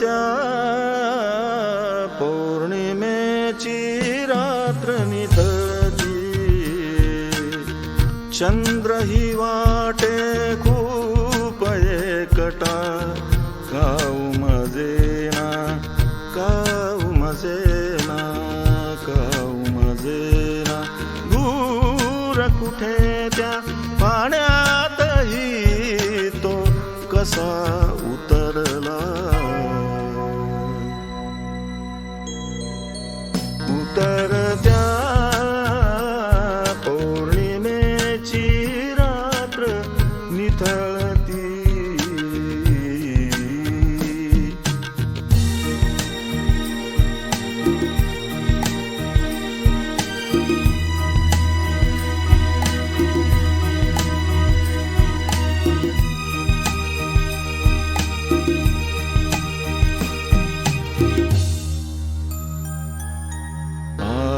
त्या चंद्र ही वाटे खूप एकटा. काऊ मजेना काऊ मजेना काऊ मजेना. दूर कुठे त्या पाण्यातही तो कसा उतर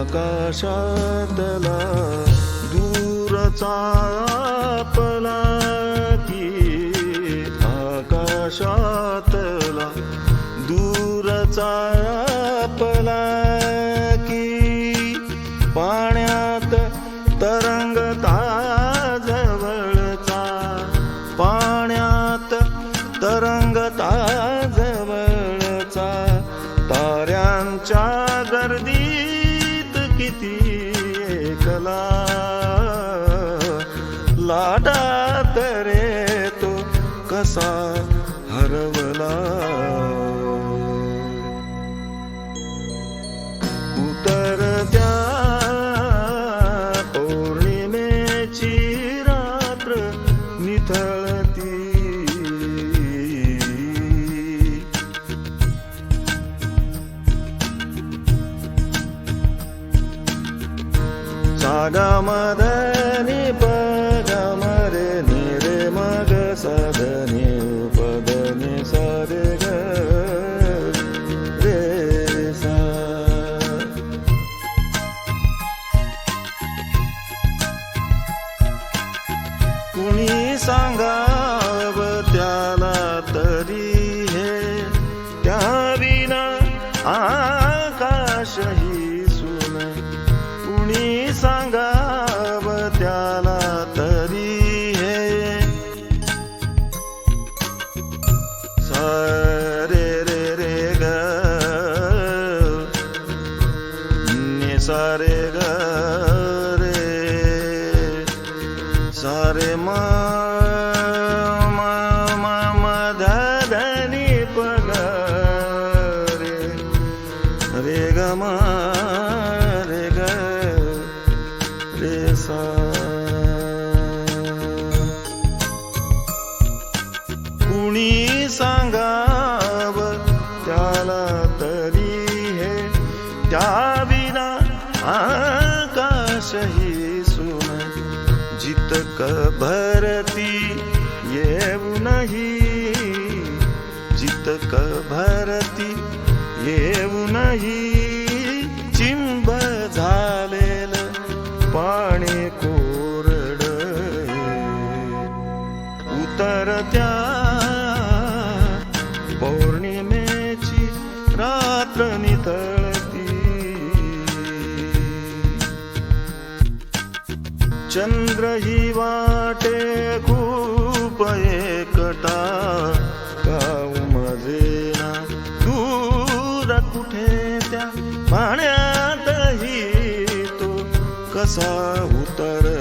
आकाशातला दूरचा आपला की आकाशातला दूरचा आपला की पाण्यात तरंगता जवळचा पाण्यात तरंग लाटात रे तो कसा हरवला. उतरत्या पौर्णिमेची रात्र निथळती. सागा मदनी सारे ग रे सारे मा म म म ध रे रे ग मा रे ग रे सा. कुणी सांगाव त्याला तरी हे त्या नाही. जितक भरती येऊनही चिंब झालेल पाणी कोरड. उतरत्या पौर्णिमेची रात्र नितळती. चंद्र ही वाटे खूप कसा उतरला?